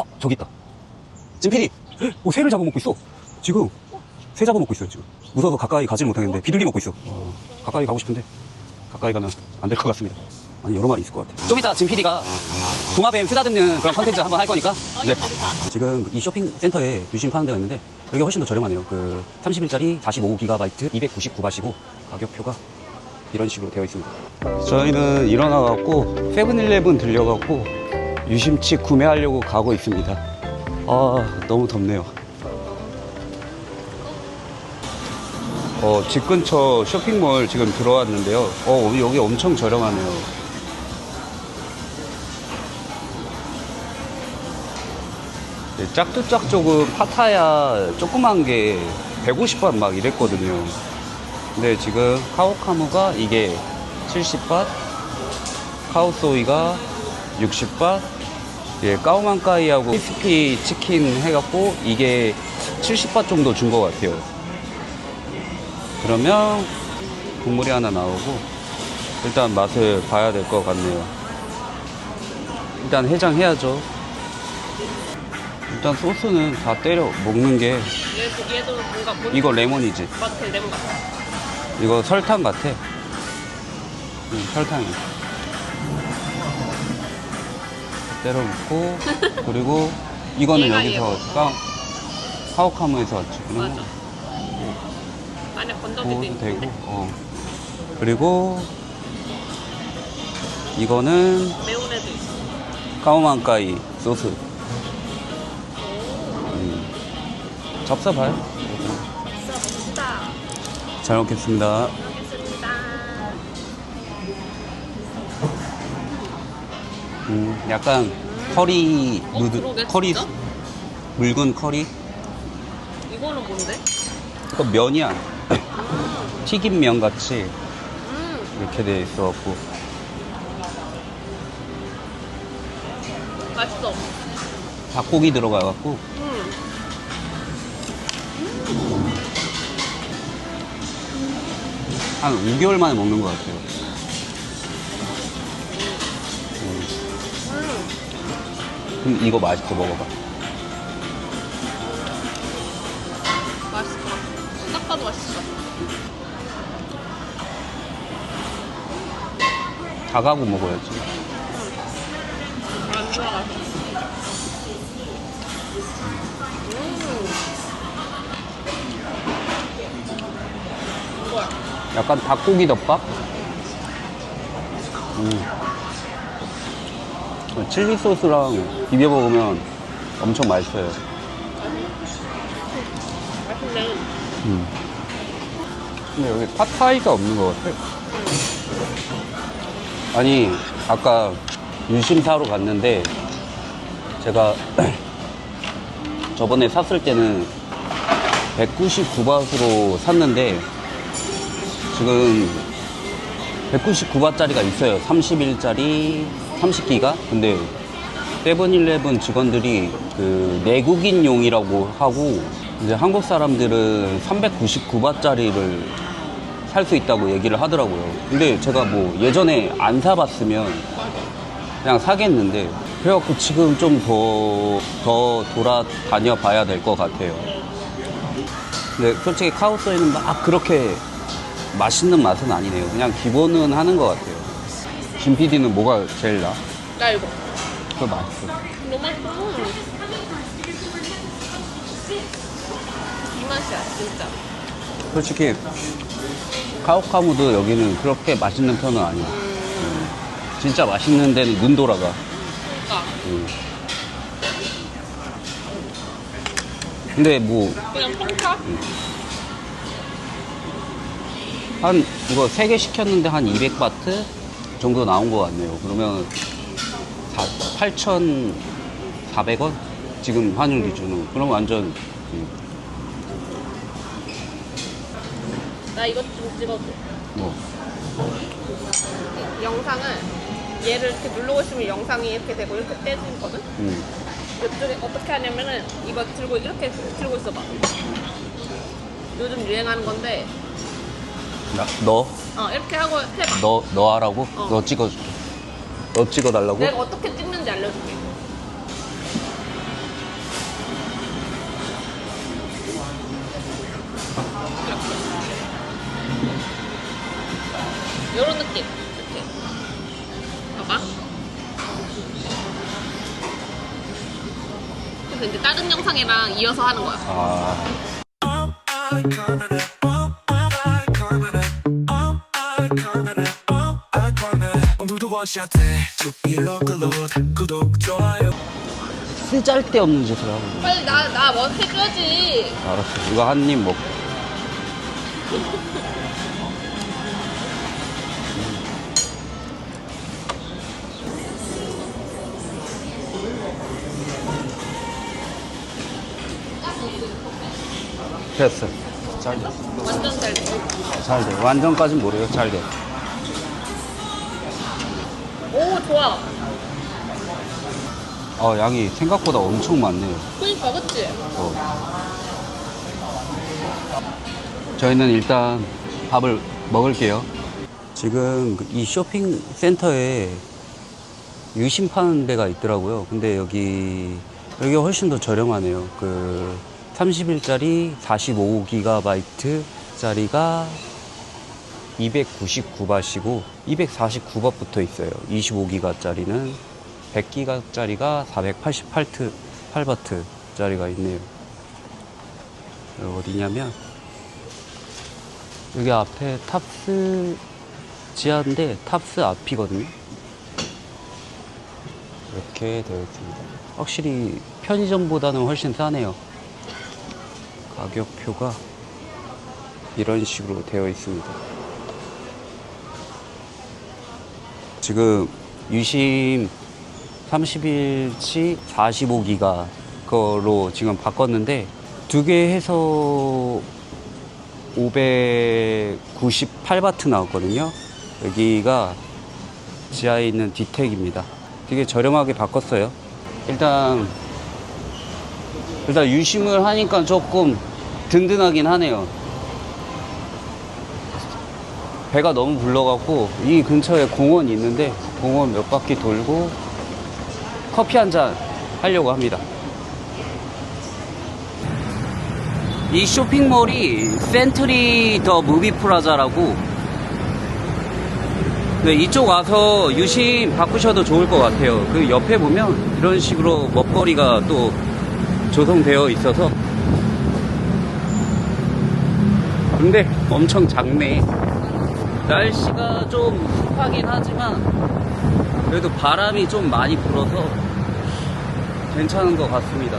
어, 저기 있다. 찐피디! 오, 새를 잡아먹고 있어. 지금, 새 잡아먹고 있어요, 지금. 무서워서 가까이 가질 못하겠는데, 비둘기 먹고 있어. 어, 가까이 가고 싶은데, 가까이 가면 안 될 것 같습니다. 아니, 여러 마리 있을 것 같아. 좀 이따 찐피디가 동화뱀 쓰다듬는 그런 컨텐츠 한번 할 거니까. 네. 지금 이 쇼핑센터에 유심 파는 데가 있는데, 여기가 훨씬 더 저렴하네요. 그, 30일짜리 45GB 299바시고, 가격표가 이런 식으로 되어 있습니다. 저희는 일어나갖고 세븐일레븐 들려갖고 유심치 구매하려고 가고 있습니다. 아 너무 덥네요. 어, 집 근처 쇼핑몰 지금 들어왔는데요. 어, 여기 엄청 저렴하네요. 네, 짝두짝 조금 파타야 조그만 게 150원 막 이랬거든요. 근데 지금 카오카무가 이게 70밭, 카오소이가 60밭, 예, 까오만까이하고 크리스피 치킨 해갖고 이게 70밭 정도 준 것 같아요. 그러면 국물이 하나 나오고 일단 맛을 봐야 될 것 같네요. 일단 해장해야죠. 일단 소스는 다 때려 먹는 게 얘, 얘도 뭔가 본 이거 레몬이지. 레몬 같아. 이거 설탕 같아. 응, 설탕이. 때려 붓고 그리고 이거는 얘가 여기서 얘고. 까 카오카무에서 왔지. 그리고 맞아. 안에 건더기도 있는데. 되고, 어. 그리고 이거는 매운 애도 있어. 까오만까이 소스. 음. 접사봐요. 진짜 잘. 먹겠습니다. 음, 약간 커리 어, 누드 그러게, 커리 진짜? 묽은 커리 이거는 뭔데? 그 면이야 튀김 면 같이 음, 이렇게 돼 있어갖고 맛있어. 닭고기 들어가갖고 음, 한 5개월 만에 먹는 것 같아요. 그럼 이거 맛있게 먹어봐. 맛있어. 딱 봐도 먹어야지. 안 들어가. 음. 뭐야? 약간 닭고기 덮밥? 음. 칠리 소스랑 비벼 먹으면 엄청 맛있어요. 맛있네. 음. 근데 여기 팟타이가 없는 것 같아. 아니, 아까 유심 사러 갔는데, 제가 저번에 샀을 때는 199바트로 샀는데, 지금 199바트짜리가 있어요. 30일짜리 30기가? 근데 세븐일레븐 직원들이 그 내국인용이라고 하고 이제 한국 사람들은 399바트짜리를 살 수 있다고 얘기를 하더라고요. 근데 제가 뭐 예전에 안 사봤으면 그냥 사겠는데 그래갖고 지금 좀 더 더 돌아다녀 봐야 될 것 같아요. 근데 솔직히 카우스에는 막 그렇게 맛있는 맛은 아니네요. 그냥 기본은 하는 것 같아요. 김 PD는 뭐가 제일 나? 나 이거. 그거 맛있어. 너무 맛있어. 이 맛이야, 진짜. 솔직히 카오카무도 여기는 그렇게 맛있는 편은 아니야. 음. 진짜 맛있는 데는 눈 돌아가. 그러니까 음. 근데 뭐 그냥 평타? 한 이거 세 개 시켰는데 한 200바트 정도 나온 것 같네요. 그러면 8,400원? 지금 환율 기준으로. 그럼 완전 음, 나 이것 좀 찍어줘. 뭐 영상을 얘를 이렇게 누르고 있으면 영상이 이렇게 되고 이렇게 떼지거든? 음. 이쪽에 어떻게 하냐면은 이거 들고 이렇게 들고 있어봐. 요즘 유행하는 건데 나, 너? 어 이렇게 하고 해봐 너, 너 하라고? 어. 너 찍어줄게. 너 찍어달라고? 내가 어떻게 찍는지 알려줄게 요런 느낌. 근데 다른 영상이랑 이어서 하는 거야. 아. 원샷 해 두피로클롯 구독 좋아요 쓸데없는 짓을 하고. 빨리 나, 나뭐 해줘야지. 알았어. 이거 한 입 먹고. 됐어. 잘 돼. 완전 잘 돼. 잘 돼. 완전까진 모르요. 잘 돼. 좋아. 어, 양이 생각보다 엄청 많네요. 그니까, 그치? 어. 저희는 일단 밥을 먹을게요. 지금 그이 쇼핑 센터에 유심 파는 데가 있더라고요. 근데 여기 여기 가 훨씬 더 저렴하네요. 그 30일짜리 45GB짜리가 299바트이고 249바 붙어 있어요. 25기가짜리는 100기가짜리가 488트 8바트짜리가 있네요. 어디냐면 여기 앞에 탑스 지하인데 탑스 앞이거든요. 이렇게 되어 있습니다. 확실히 편의점보다는 훨씬 싸네요. 가격표가 이런 식으로 되어 있습니다. 지금 유심 30일치 45기가 거로 지금 바꿨는데 두 개 해서 598바트 나왔거든요. 여기가 지하에 있는 디텍입니다. 되게 저렴하게 바꿨어요. 일단 일단 유심을 하니까 조금 든든하긴 하네요. 배가 너무 불러갖고 이 근처에 공원이 있는데 공원 몇 바퀴 돌고 커피 한 잔 하려고 합니다. 이 쇼핑몰이 센트리 더 무비 프라자라고 네, 이쪽 와서 유심 바꾸셔도 좋을 것 같아요. 그 옆에 보면 이런 식으로 먹거리가 또 조성되어 있어서 근데 엄청 작네. 날씨가 좀 습하긴 하지만 그래도 바람이 좀 많이 불어서 괜찮은 것 같습니다.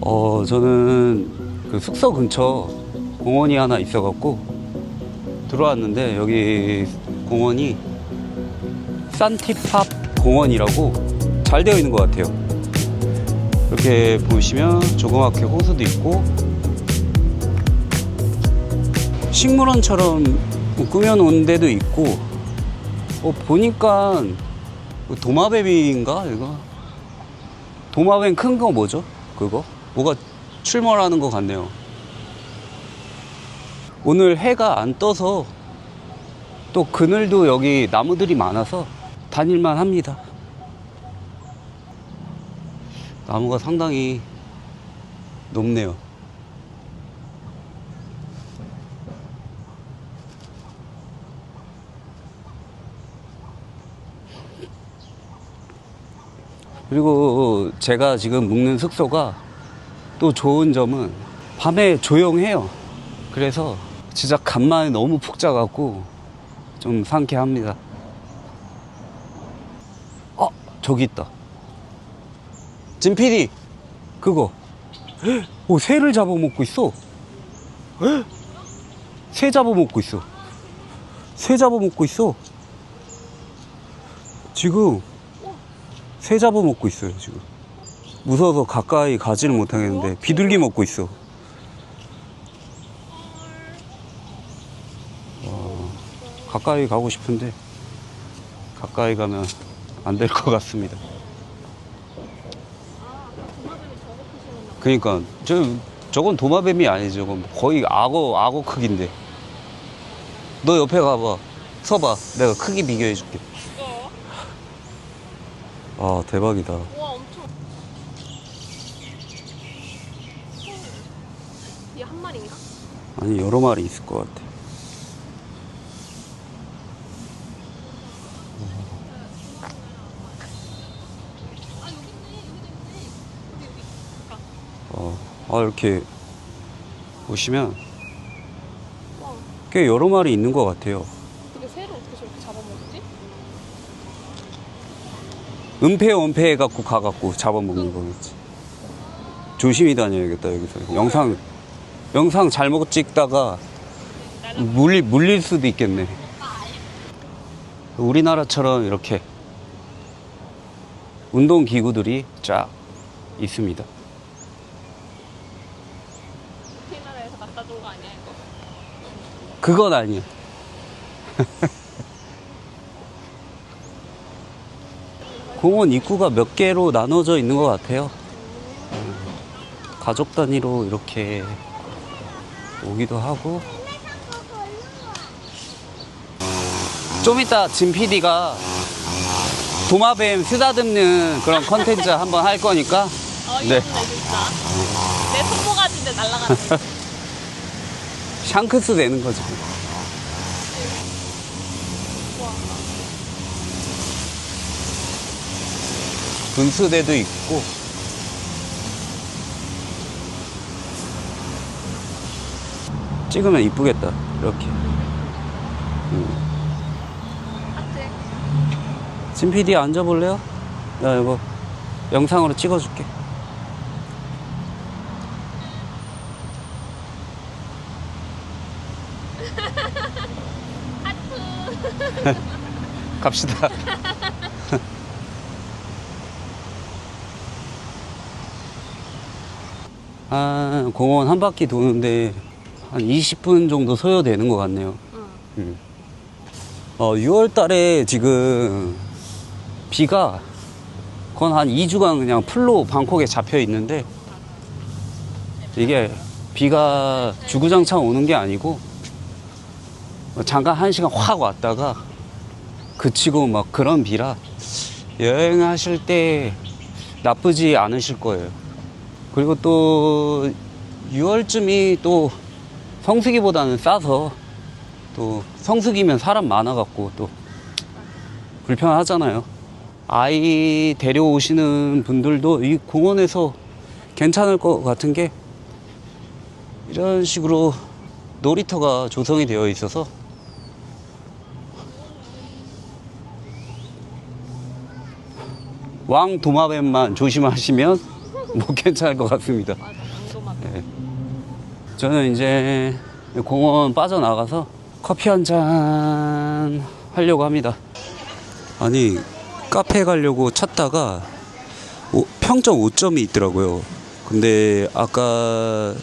어, 저는 그 숙소 근처 공원이 하나 있어갖고 들어왔는데 여기 공원이 산티팝 공원이라고 잘 되어 있는 것 같아요. 이렇게 보시면 조그맣게 호수도 있고 식물원처럼 꾸며놓은 데도 있고 어, 보니까 도마뱀인가 이거 도마뱀 큰 거 뭐죠? 그거? 뭐가 출몰하는 것 같네요. 오늘 해가 안 떠서 또 그늘도 여기 나무들이 많아서 다닐만 합니다. 나무가 상당히 높네요. 그리고 제가 지금 묵는 숙소가 또 좋은 점은 밤에 조용해요. 그래서 진짜 간만에 너무 푹 자갖고 좀 상쾌합니다. 어, 저기 있다. 진PD, 그거. 헉, 오, 새를 잡아먹고 있어. 헉, 새 잡아먹고 있어. 새 잡아먹고 있어. 지금 새 잡아먹고 있어요, 지금. 무서워서 가까이 가지를 못하겠는데 비둘기 먹고 있어. 어, 가까이 가고 싶은데 가까이 가면 안 될 것 같습니다. 그러니까 저 저건 도마뱀이 아니죠. 저건 거의 악어 악어 크기인데. 너 옆에 가봐. 서봐. 내가 크기 비교해 줄게. 이거. 아 대박이다. 우와, 엄청. 얘한 마리인가? 아니 여러 마리 있을 것 같아. 아, 이렇게 보시면 꽤 여러 마리 있는 것 같아요. 근데 새를 어떻게 저렇게 잡아먹지? 은폐 은폐 해갖고 가갖고 잡아먹는 거겠지. 조심히 다녀야겠다 여기서. 영상 영상 잘못 찍다가 물리 물릴 수도 있겠네. 우리나라처럼 이렇게 운동 기구들이 쫙 있습니다. 우리나라에서 갖다 준 거 아니야 이거? 그건 아니야. 공원 입구가 몇 개로 나눠져 있는 것 같아요. 음, 가족 단위로 이렇게 오기도 하고. 좀 이따 진 PD가 도마뱀 쓰다듬는 그런 컨텐츠 한번 할 거니까 어 네. 이거 내 손모가지인데 날아가는 거. 샹크스 되는 거죠. 분수대도 있고 찍으면 이쁘겠다 이렇게 하트. 진 PD 앉아볼래요? 나 이거 영상으로 찍어줄게 갑시다 아, 공원 한 바퀴 도는데 한 20분 정도 소요되는 것 같네요. 응. 음. 어, 6월 달에 지금 비가 건 한 2주간 그냥 풀로 방콕에 잡혀 있는데 이게 비가 주구장창 오는 게 아니고 잠깐 한 시간 확 왔다가 그치고 막 그런 비라 여행하실 때 나쁘지 않으실 거예요. 그리고 또 6월쯤이 또 성수기보다는 싸서 또 성수기면 사람 많아갖고 또 불편하잖아요. 아이 데려오시는 분들도 이 공원에서 괜찮을 것 같은 게 이런 식으로 놀이터가 조성이 되어 있어서 왕 도마뱀만 조심하시면 뭐 괜찮을 것 같습니다. 안도막. 네. 저는 이제 공원 빠져나가서 커피 한 잔 하려고 합니다. 아니, 카페 가려고 찾다가 오- 평점 5점이 있더라고요. 근데 아까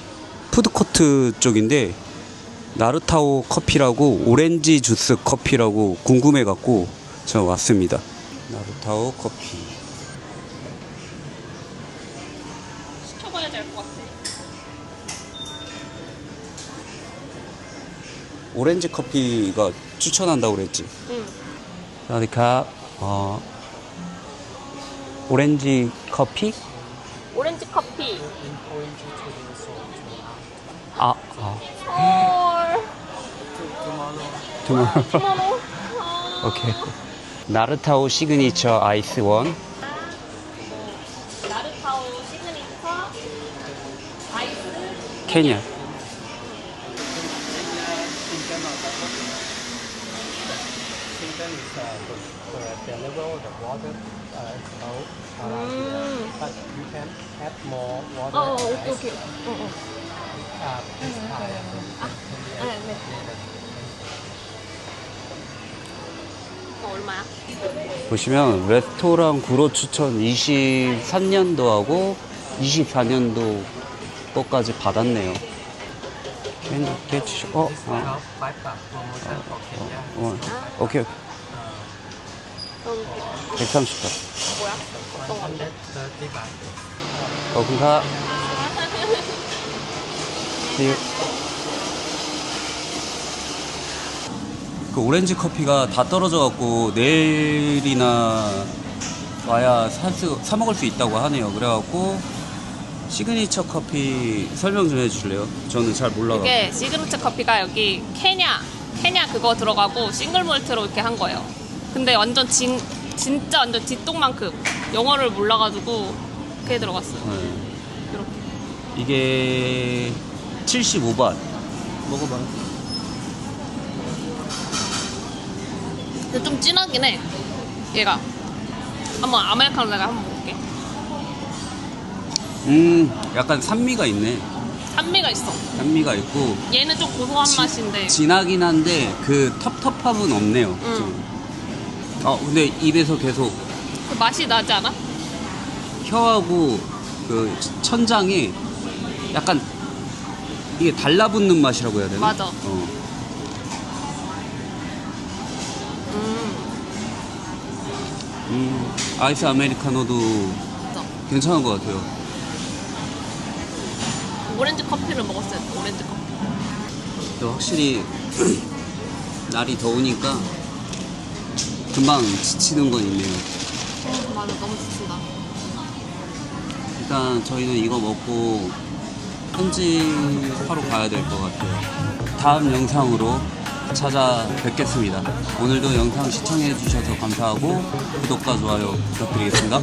푸드코트 쪽인데 나르타오 커피라고 오렌지 주스 커피라고 궁금해갖고 저 왔습니다. 나르타오 커피. 오렌지 커피가 추천한다고 그랬지. 응. 사디카 어 오렌지 커피? 오렌지 커피. 아, 아. 헐. 투모로우. 투모로우. 오케이. 나르타오 시그니처 아이스 원. 나르타오 시그니처 아이스 케냐. 음. but you can add more water. 어, 어, and 오케이, ice, 오케이. 어, 어. Uh, this time, 네, 네. 이거 얼마야? 보시면 레스토랑 구로 추천 23년도하고 24년도 거까지 받았네요. Can you catch? 어, this 어, now five baht promotion for Kenya. 어, 오케이, 오케이. 그럼 130바. 뭐야? 어떤 건데? 130 baht. 어, 감사. 그 오렌지 커피가 다 떨어져갖고 내일이나 와야 사, 수- 사 먹을 수 있다고 하네요. 그래갖고 시그니처 커피 설명 좀 해주실래요? 저는 잘 몰라가지고. 이게 시그니처 커피가 여기 케냐 케냐 그거 들어가고 싱글 몰트로 이렇게 한 거예요. 근데 완전 진 진짜 완전 뒷동만큼 영어를 몰라가지고 그게 들어갔어요. 네. 이렇게 이게 75바. 먹어봐요. 근데 좀 진하긴 해. 얘가. 한번 아메리카노 내가 한번 먹을게. 음, 약간 산미가 있네. 산미가 있어. 산미가 있고 얘는 좀 고소한 지- 맛인데. 진하긴 한데 그 텁텁함은 없네요. 응. 좀. 아 근데 입에서 계속 그 맛이 나지 않아? 혀하고 그 천장에 약간 이게 달라붙는 맛이라고 해야 되나? 맞아. 어. 음. 음, 아이스 아메리카노도. 괜찮은 것 같아요. 오렌지 커피를 먹었어요. 오렌지 커피. 또 확실히 날이 더우니까 금방 지치는 건 있네요. 어, 맞아. 너무 지친다. 일단 저희는 이거 먹고 편집하러 가야 될 것 같아요. 다음 영상으로 찾아뵙겠습니다. 오늘도 영상 시청해 주셔서 감사하고 구독과 좋아요 부탁드리겠습니다.